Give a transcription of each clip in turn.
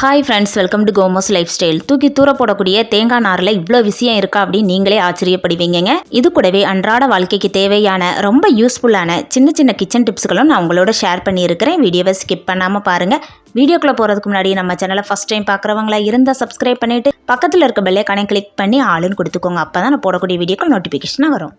Hi friends welcome to Komos lifestyle தூக்கி தூர போடக்கூடிய தேங்காய் நாரில் இவ்வளோ விஷயம் இருக்கா அப்படின்னு நீங்களே ஆச்சரியப்படுவீங்க இது கூடவே அன்றாட வாழ்க்கைக்கு தேவையான ரொம்ப யூஸ்ஃபுல்லான சின்ன சின்ன கிச்சன் டிப்ஸ்களும் நான் உங்களோட ஷேர் பண்ணியிருக்கிறேன். வீடியோவை ஸ்கிப் பண்ணாமல் பாருங்கள் வீடியோக்குள்ளே போகிறதுக்கு முன்னாடி நம்ம சேனலை ஃபஸ்ட் டைம் பார்க்குறவங்களா இருந்தால் சப்ஸ்கிரைப் பண்ணிவிட்டு பக்கத்தில் இருக்க பெல்லைக்கானே கிளிக் பண்ணி ஆளுன்னு கொடுத்துக்கோங்க. அப்போ தான் நான் போடக்கூடிய வீடியோக்கள் நோட்டிஃபிகேஷனாக வரும்.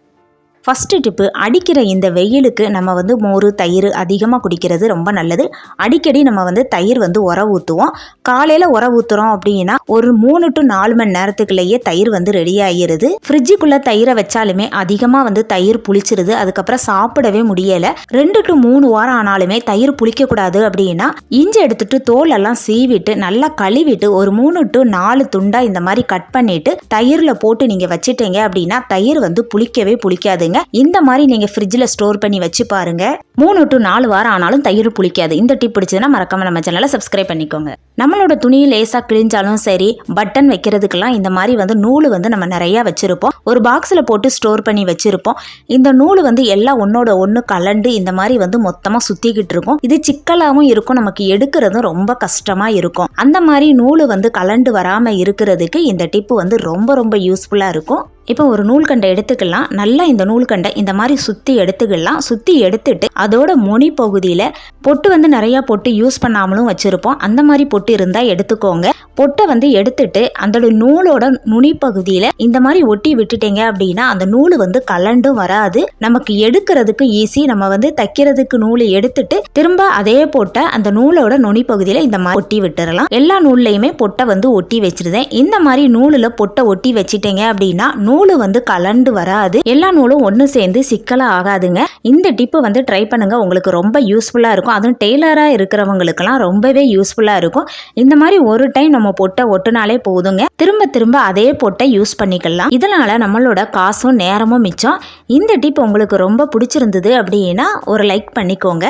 ஃபஸ்ட்டு டிப்பு அடிக்கிற இந்த வெயிலுக்கு நம்ம வந்து மோர் தயிர் அதிகமாக குடிக்கிறது ரொம்ப நல்லது. அடிக்கடி நம்ம வந்து தயிர் வந்து உர ஊற்றுவோம் காலையில் உர ஊற்றுறோம் அப்படின்னா ஒரு மூணு டு நாலு மணி நேரத்துக்குள்ளேயே தயிர் வந்து ரெடி ஆகிடுது ஃப்ரிட்ஜுக்குள்ளே தயிரை வச்சாலுமே அதிகமாக வந்து தயிர் புளிச்சிருது. அதுக்கப்புறம் சாப்பிடவே முடியலை. ரெண்டு டு மூணு வாரம் ஆனாலுமே தயிர் புளிக்கக்கூடாது அப்படின்னா இஞ்சி எடுத்துட்டு தோல் எல்லாம் சீவிட்டு நல்லா கழுவிட்டு ஒரு மூணு டு நாலு துண்டாக இந்த மாதிரி கட் பண்ணிட்டு தயிரில் போட்டு நீங்கள் வச்சிட்டீங்க அப்படின்னா தயிர் வந்து புளிக்கவே புளிக்காதுங்க. இந்த மாதிரி நீங்கள் ஃப்ரிட்ஜில் ஸ்டோர் பண்ணி வச்சு பாருங்க. மூணு டு நாலு வாரம் ஆனாலும் தயிர் புளிக்காது. இந்த டிப் பிடிச்சதுன்னா மறக்காம நம்ம சேனலை சப்ஸ்கிரைப் பண்ணிக்கோங்க. நம்மளோட துணி லேசாக கிழிஞ்சாலும் சரி பட்டன் வைக்கிறதுக்கெல்லாம் இந்த மாதிரி வந்து நூல் வந்து நம்ம நிறையா வச்சுருப்போம். ஒரு பாக்ஸில் போட்டு ஸ்டோர் பண்ணி வச்சுருப்போம். இந்த நூல் வந்து எல்லாம் ஒன்றோட ஒன்று கலண்டு இந்த மாதிரி வந்து மொத்தமாக சுற்றிக்கிட்டு இருக்கும். இது சிக்கலாகவும் இருக்கும். நமக்கு எடுக்கிறதும் ரொம்ப கஷ்டமாக இருக்கும். அந்த மாதிரி நூல் வந்து கலண்டு வராமல் இருக்கிறதுக்கு இந்த டிப்பு வந்து ரொம்ப ரொம்ப யூஸ்ஃபுல்லாக இருக்கும். இப்போ ஒரு நூல்கண்டை எடுத்துக்கலாம். நல்லா இந்த நூல்கண்டை இந்த மாதிரி சுற்றி எடுத்துக்கலாம். சுற்றி எடுத்துட்டு அதோட மொனி பகுதியில் பொட்டு வந்து நிறையா பொட்டு யூஸ் பண்ணாமலும் வச்சுருப்போம். அந்த மாதிரி பொட்டு இருந்தால் எடுத்துக்கோங்க. பொட்டை வந்து எடுத்துட்டு அந்த நூலோட நுனி பகுதியில் இந்த மாதிரி ஒட்டி விட்டுட்டீங்க அப்படின்னா அந்த நூல் வந்து கலண்டும் வராது. நமக்கு எடுக்கிறதுக்கு ஈஸி. நம்ம வந்து தைக்கிறதுக்கு நூல் எடுத்துட்டு திரும்ப அதே பொட்டை அந்த நூலோட நுனி பகுதியில் இந்த மாதிரி ஒட்டி விட்டுறலாம். எல்லா நூல்லையுமே பொட்டை வந்து ஒட்டி வச்சிருந்தேன். இந்த மாதிரி நூலில் பொட்டை ஒட்டி வச்சிட்டீங்க அப்படின்னா நூல் வந்து கலண்டு வராது. எல்லா நூலும் ஒன்று சேர்ந்து சிக்கலாக ஆகாதுங்க. இந்த டிப்பு வந்து ட்ரை பண்ணுங்க. உங்களுக்கு ரொம்ப யூஸ்ஃபுல்லாக இருக்கும். அதுவும் டெய்லராக இருக்கிறவங்களுக்கெல்லாம் ரொம்பவே யூஸ்ஃபுல்லாக இருக்கும். இந்த மாதிரி ஒரு டைம் நம்ம பொட்டை ஒட்டுனாலே போதுங்க. திரும்ப திரும்ப அதே பொட்டை யூஸ் பண்ணிக்கலாம். இதனால நம்மளோட காசும் நேரமும் மிச்சம். இந்த டிப் உங்களுக்கு ரொம்ப பிடிச்சிருந்தது அப்படின்னா ஒரு லைக் பண்ணிக்கோங்க.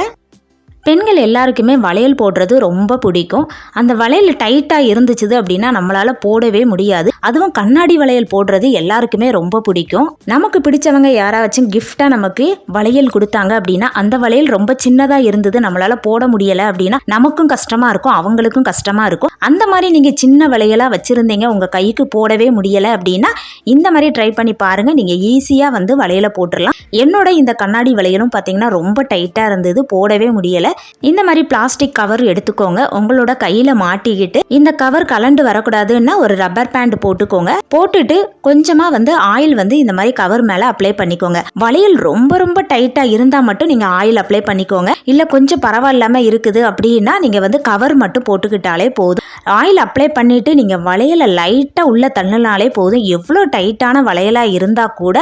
பெண்கள் எல்லாருக்குமே வளையல் போடுறது ரொம்ப பிடிக்கும். அந்த வளையல் டைட்டாக இருந்துச்சுது அப்படின்னா நம்மளால போடவே முடியாது. அதுவும் கண்ணாடி வளையல் போடுறது எல்லாருக்குமே ரொம்ப பிடிக்கும். நமக்கு பிடிச்சவங்க யாராச்சும் கிஃப்டாக நமக்கு வளையல் கொடுத்தாங்க அப்படின்னா அந்த வளையல் ரொம்ப சின்னதாக இருந்தது நம்மளால போட முடியலை அப்படின்னா நமக்கும் கஷ்டமாக இருக்கும் அவங்களுக்கும் கஷ்டமாக இருக்கும். அந்த மாதிரி நீங்கள் சின்ன வளையலாக வச்சுருந்தீங்க உங்கள் கைக்கு போடவே முடியலை அப்படின்னா இந்த மாதிரி ட்ரை பண்ணி பாருங்கள் நீங்கள் ஈஸியாக வந்து வளையலை போட்டுடலாம் என்னோட இந்த கண்ணாடி வளையலும் பார்த்தீங்கன்னா ரொம்ப டைட்டாக இருந்தது போடவே முடியலை. இந்த மாதிரி பிளாஸ்டிக் கவர் எடுத்துக்கோங்க. உங்களோட கையில் மாட்டிக்கிட்டு இந்த கவர் கலண்டு வரக்கூடாதுன்னா ஒரு ரப்பர் பேண்ட் போட்டுக்கோங்க. போட்டுட்டு கொஞ்சமாக வந்து ஆயில் வந்து இந்த மாதிரி கவர் மேலே அப்ளை பண்ணிக்கோங்க. வளையல் ரொம்ப ரொம்ப டைட்டாக இருந்தால் மட்டும் நீங்கள் ஆயில் அப்ளை பண்ணிக்கோங்க. இல்லை கொஞ்சம் பரவாயில்லாம இருக்குது அப்படின்னா நீங்கள் வந்து கவர் மட்டும் போட்டுக்கிட்டாலே போதும். ஆயில் அப்ளை பண்ணிட்டு நீங்கள் வளையலை லைட்டாக உள்ள தள்ளினாலே போதும். எவ்வளோ டைட்டான வளையலாக இருந்தால் கூட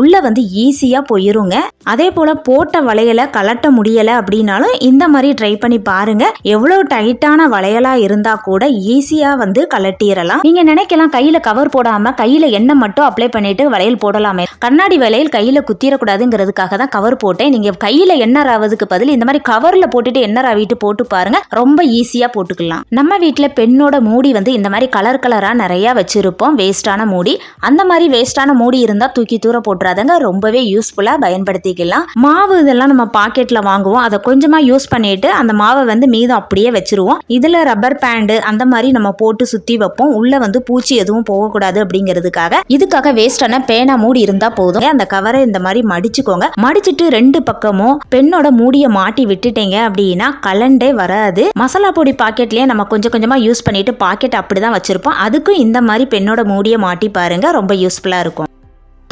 உள்ளே வந்து ஈஸியாக போயிருங்க. அதே போல் போட்ட வளையலை கலட்ட முடியலை அப்படின்னாலும் இந்த மாதிரி ட்ரை பண்ணி பாருங்க. எவ்வளோ டைட்டான வளையலா இருந்தா கூட ஈஸியா வந்து கலட்டிடலாம் நீங்க நினைக்கலாம் கையில கவர் போடாம கையில எண்ணெய் மட்டும் அப்ளை பண்ணிட்டு வளையல் போடலாமே. கண்ணாடி வளையல் கையில குத்திரக்கூடாதுங்கிறதுக்காக தான் கவர் போட்டேன். நீங்க கையில எண்ணெய் ராவதுக்கு பதில் இந்த மாதிரி கவர்ல போட்டுட்டு எண்ணெய் ராவிட்டு போட்டு பாருங்க. ரொம்ப ஈஸியா போட்டுக்கலாம். நம்ம வீட்டுல பெண்ணோட மூடி வந்து இந்த மாதிரி கலர் கலரா நிறைய வச்சிருப்போம். வேஸ்டான மூடி. அந்த மாதிரி வேஸ்டான மூடி இருந்தா தூக்கி தூர போட்டுறாதங்க. ரொம்பவே யூஸ்ஃபுல்லா பயன்படுத்திக்கலாம். மாவு இதெல்லாம் நம்ம பாக்கெட்ல வாங்குவோம். அதை கொஞ்சமா யூஸ் பண்ணிட்டு அந்த மாவை வந்து மீதம் அப்படியே வச்சிருவோம். இதுல ரப்பர் பேண்டு அந்த மாதிரி நம்ம போட்டு சுத்தி வைப்போம். உள்ள வந்து பூச்சி எதுவும் போகக்கூடாது அப்படிங்கிறதுக்காக. இதுக்காக வேஸ்டான பேனா மூடி இருந்தா போதும். அந்த கவரை இந்த மாதிரி மடிச்சுக்கோங்க. மடிச்சிட்டு ரெண்டு பக்கமும் பெண்ணோட மூடிய மாட்டி விட்டுட்டீங்க அப்படின்னா கலண்டே வராது. மசாலா பொடி பாக்கெட்லயே நம்ம கொஞ்சம் கொஞ்சமா யூஸ் பண்ணிட்டு பாக்கெட் அப்படிதான் வச்சிருப்போம். அதுக்கும் இந்த மாதிரி பெண்ணோட மூடிய மாட்டி பாருங்க. ரொம்ப யூஸ்ஃபுல்லா இருக்கும்.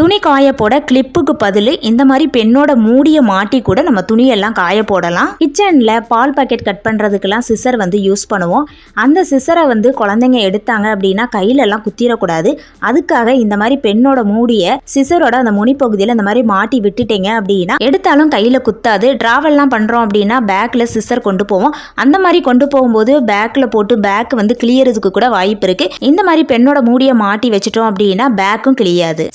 துணி காய போட கிளிப்புக்கு பதில் இந்த மாதிரி பெண்ணோட மூடியை மாட்டி கூட நம்ம துணியெல்லாம் காய போடலாம். கிச்சனில் பால் பாக்கெட் கட் பண்ணுறதுக்கெல்லாம் சிசர் வந்து யூஸ் பண்ணுவோம். அந்த சிசரை வந்து குழந்தைங்க எடுத்தாங்க அப்படின்னா கையிலெல்லாம் குத்திரக்கூடாது. அதுக்காக இந்த மாதிரி பெண்ணோட மூடிய சிசரோட அந்த முனிப்பகுதியில் இந்த மாதிரி மாட்டி விட்டுட்டீங்க அப்படின்னா எடுத்தாலும் கையில் குத்தாது. ட்ராவல்லாம் பண்ணுறோம் அப்படின்னா பேக்கில் சிசர் கொண்டு போவோம். அந்த மாதிரி கொண்டு போகும்போது பேக்கில் போட்டு பேக் வந்து கிளியறதுக்கு கூட வாய்ப்பு இருக்குது இந்த மாதிரி பெண்ணோட மூடியை மாட்டி வச்சுட்டோம் அப்படின்னா பேக்கும் கிளியாது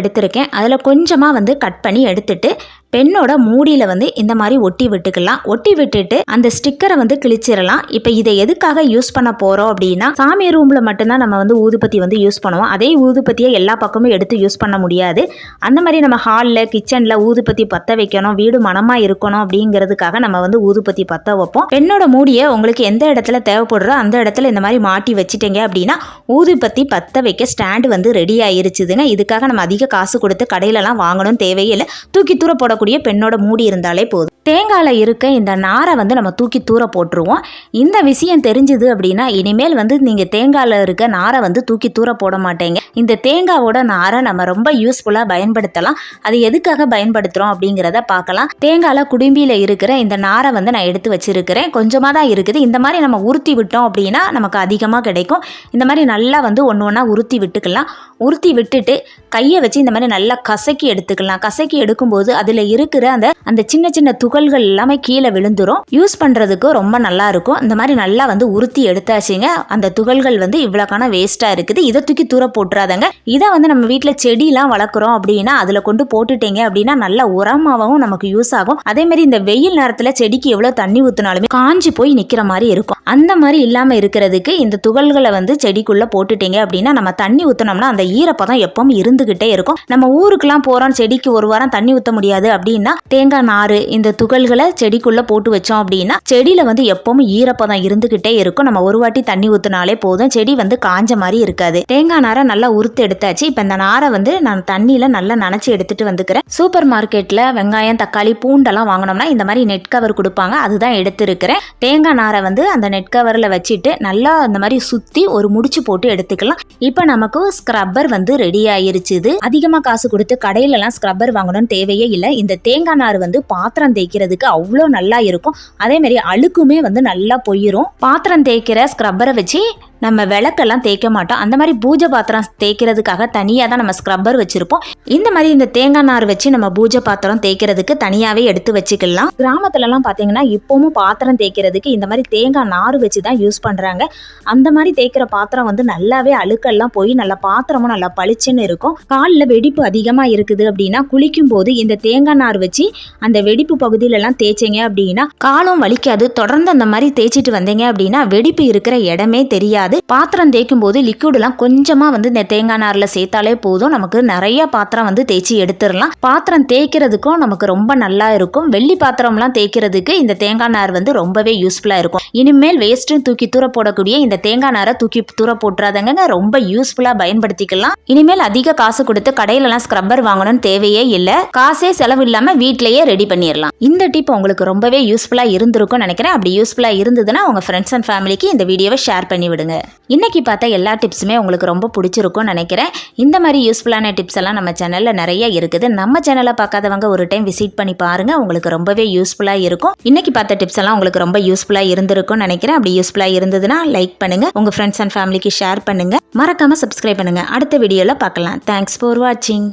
எடுத்திருக்கேன். அதில் கொஞ்சமாக வந்து கட் பண்ணி எடுத்துட்டு பெண்ணோட மூடியில் வந்து இந்த மாதிரி ஒட்டி விட்டுக்கலாம். ஒட்டி விட்டுட்டு அந்த ஸ்டிக்கரை வந்து கிழிச்சிடலாம். இப்போ இதை எதுக்காக யூஸ் பண்ண போகிறோம் அப்படின்னா சாமி ரூமில் மட்டும்தான் நம்ம வந்து ஊதுபத்தி வந்து யூஸ் பண்ணுவோம். அதே ஊதுபத்தியை எல்லா பக்கமும் எடுத்து யூஸ் பண்ண முடியாது. அந்த மாதிரி நம்ம ஹாலில் கிச்சனில் ஊதுபத்தி பற்ற வைக்கணும். வீடு மனமாக இருக்கணும் அப்படிங்கிறதுக்காக நம்ம வந்து ஊதுபத்தி பற்ற வைப்போம். பெண்ணோட மூடியை உங்களுக்கு எந்த இடத்துல தேவைப்படுறோ அந்த இடத்துல இந்த மாதிரி மாட்டி வச்சுட்டீங்க அப்படின்னா ஊதுபத்தி பற்ற வைக்க ஸ்டாண்டு வந்து ரெடி ஆயிருச்சுதுங்க. இதுக்காக நம்ம அதிக காசு கொடுத்து கடையிலலாம் வாங்கணும் தேவையில்லை தூக்கி தூர இருக்கக்கூடிய பெண்ணோட மூடி இருந்தாலே போதும். தேங்காயில் இருக்க இந்த நாரை வந்து நம்ம தூக்கி தூர போட்டுருவோம். இந்த விஷயம் தெரிஞ்சுது அப்படின்னா இனிமேல் வந்து நீங்கள் தேங்காயில் இருக்க நாரை வந்து தூக்கி தூர போட மாட்டேங்க. இந்த தேங்காவோட நாரை நம்ம ரொம்ப யூஸ்ஃபுல்லாக பயன்படுத்தலாம். அது எதுக்காக பயன்படுத்துகிறோம் அப்படிங்கிறத பார்க்கலாம். தேங்காயில் குடும்பியில் இருக்கிற இந்த நாரை வந்து நான் எடுத்து வச்சுருக்கிறேன். கொஞ்சமாக தான் இருக்குது. இந்த மாதிரி நம்ம உருத்தி விட்டோம் அப்படின்னா நமக்கு அதிகமாக கிடைக்கும். இந்த மாதிரி நல்லா வந்து ஒன்று ஒன்றா உருத்தி விட்டுக்கலாம். உருத்தி விட்டுட்டு கையை வச்சு இந்த மாதிரி நல்லா கசக்கி எடுத்துக்கலாம். கசக்கி எடுக்கும்போது அதில் இருக்கிற அந்த அந்த சின்ன சின்ன துகள்கள் எல்லாமே கீழே விழுந்துரும். யூஸ் பண்ணுறதுக்கு ரொம்ப நல்லா இருக்கும். இந்த மாதிரி நல்லா வந்து உருத்தி எடுத்தாச்சுங்க. அந்த துகள்கள் வந்து இவ்வளோக்கான வேஸ்ட்டாக இருக்குது. இதை தூக்கி தூர போட்டுறாதங்க. இதை வந்து நம்ம வீட்டில் செடியெலாம் வளர்க்குறோம் அப்படின்னா அதில் கொண்டு போட்டுட்டீங்க அப்படின்னா நல்லா உரமாகவும் நமக்கு யூஸ் ஆகும். அதே மாதிரி இந்த வெயில் நேரத்தில் செடிக்கு எவ்வளோ தண்ணி ஊற்றினாலுமே காஞ்சி போய் நிற்கிற மாதிரி இருக்கும். அந்த மாதிரி இல்லாமல் இருக்கிறதுக்கு இந்த துகள்களை வந்து செடிக்குள்ளே போட்டுட்டீங்க அப்படின்னா நம்ம தண்ணி ஊற்றினோம்னா அந்த ஈரப்பதம் எப்பவும் இருந்துகிட்டே இருக்கும். நம்ம ஊருக்குலாம் போகிறோம் செடிக்கு ஒரு வாரம் தண்ணி ஊற்ற முடியாது அப்படின்னா தேங்காய் நார் இந்த துகள்களை செடிக்குள்ளே போட்டு வச்சோம் அப்படின்னா செடியில் வந்து எப்பவும் ஈரப்பதம் இருந்துகிட்டே இருக்கும். நம்ம ஒரு வாட்டி தண்ணி ஊற்றினாலே போதும். செடி வந்து காஞ்ச மாதிரி இருக்காது. தேங்காய் நாரை நல்லா உறுத்து எடுத்தாச்சு. இப்போ இந்த நாரை வந்து நான் தண்ணியில் நல்லா நனைச்சி எடுத்துட்டு வந்துக்கிறேன். சூப்பர் மார்க்கெட்டில் வெங்காயம் தக்காளி பூண்டெல்லாம் வாங்கினோம்னா இந்த மாதிரி நெட் கவர் கொடுப்பாங்க. அதுதான் எடுத்துருக்கிறேன். தேங்காய் நாரை வந்து அந்த நெட் கவரில் வச்சுட்டு நல்லா அந்த மாதிரி சுற்றி ஒரு முடிச்சு போட்டு எடுத்துக்கலாம். இப்போ நமக்கு ஸ்க்ரப்பர் வந்து ரெடி ஆயிருச்சு. இது அதிகமாக காசு கொடுத்து கடையிலலாம் ஸ்க்ரப்பர் வாங்கணும்னு தேவையே இல்லை. இந்த தேங்காய் நார் வந்து பாத்திரம் தேய்க்கிறதுக்கு அவ்வளோ நல்லா இருக்கும். அதே மாதிரி அழுக்குமே வந்து நல்லா பொய்யிரும் பாத்திரம் தேய்க்கிற ஸ்க்ரப்பரை வச்சு நம்ம விளக்கெல்லாம் தேய்க்க மாட்டோம். அந்த மாதிரி பூஜை பாத்திரம் தேய்க்கிறதுக்காக தனியாக தான் நம்ம ஸ்க்ரப்பர் வச்சுருப்போம். இந்த மாதிரி இந்த தேங்காய் நார் வச்சு நம்ம பூஜை பாத்திரம் தேய்க்கிறதுக்கு தனியாகவே எடுத்து வச்சுக்கலாம். கிராமத்துலலாம் பார்த்தீங்கன்னா இப்போவும் பாத்திரம் தேய்க்கிறதுக்கு இந்த மாதிரி தேங்காய் நார் வச்சு தான் யூஸ் பண்ணுறாங்க அந்த மாதிரி தேய்க்கிற பாத்திரம் வந்து நல்லாவே அழுக்கெல்லாம் போய் நல்லா பாத்திரமும் நல்லா பளிச்சுன்னு இருக்கும். காலில் வெடிப்பு அதிகமாக இருக்குது அப்படின்னா குளிக்கும் போது இந்த தேங்காய் நார் வச்சு அந்த வெடிப்பு பகுதியிலலாம் தேய்ச்சிங்க அப்படின்னா காலும் வலிக்காது. தொடர்ந்து அந்த மாதிரி தேய்ச்சிட்டு வந்தீங்க அப்படின்னா வெடிப்பு இருக்கிற இடமே தெரியாது. பாத்திரம் தேய்க்கும் போது லிக்விடெல்லாம் கொஞ்சமாக வந்து இந்த தேங்காய் நாரில் சேர்த்தாலே போதும். நமக்கு நிறைய பாத்திரம் வந்து தேய்ச்சி எடுத்துடலாம். பாத்திரம் தேய்க்கிறதுக்கும் நமக்கு ரொம்ப நல்லா இருக்கும். வெள்ளி பாத்திரம்லாம் தேய்க்கிறதுக்கு இந்த தேங்காய் நார் வந்து ரொம்பவே யூஸ்ஃபுல்லாக இருக்கும். இனிமேல் வேஸ்ட்டும் தூக்கி தூர போடக்கூடிய இந்த தேங்காய் நாரை தூக்கி தூர போட்டுறாதங்க ரொம்ப யூஸ்ஃபுல்லாக பயன்படுத்திக்கலாம். இனிமேல் அதிக காசு கொடுத்து கடையிலலாம் ஸ்க்ரப்பர் வாங்கணும்னு தேவையே இல்லை. காசே செலவு இல்லாமல் வீட்டிலேயே ரெடி பண்ணிடலாம். இந்த டிப் உங்களுக்கு ரொம்பவே யூஸ்ஃபுல்லாக இருந்திருக்கும்னு நினைக்கிறேன். அப்படி யூஸ்ஃபுல்லாக இருந்ததுன்னா உங்கள் ஃப்ரெண்ட்ஸ் அண்ட் ஃபேமிலிக்கு இந்த வீடியோவை ஷேர் பண்ணி விடுங்க இன்னைக்கு பார்த்த எல்லா டிப்ஸுமே உங்களுக்கு ரொம்ப பிடிச்சிருக்கும்னு நினைக்கிறேன். இந்த மாதிரி யூஸ்ஃபுல்லான டிப்ஸ் எல்லாம் நம்ம சேனலில் நிறைய இருக்குது. நம்ம சேனலை பார்க்காதவங்க ஒரு டைம் விசிட் பண்ணி பாருங்கள் உங்களுக்கு ரொம்பவே யூஸ்ஃபுல்லாக இருக்கும். இன்னைக்கு பார்த்த டிப்ஸ் எல்லாம் உங்களுக்கு ரொம்ப யூஸ்ஃபுல்லாக இருந்திருக்கும்னு நினைக்கிறேன். அப்படி யூஸ்ஃபுல்லாக இருந்ததுன்னா லைக் பண்ணுங்கள் உங்கள் ஃப்ரெண்ட்ஸ் அண்ட் ஃபேமிலிக்கு ஷேர் பண்ணுங்கள் மறக்காமல் சப்ஸ்கிரைப் பண்ணுங்க. அடுத்த வீடியோவில் பார்க்கலாம். தேங்க்ஸ் ஃபார் வாட்சிங்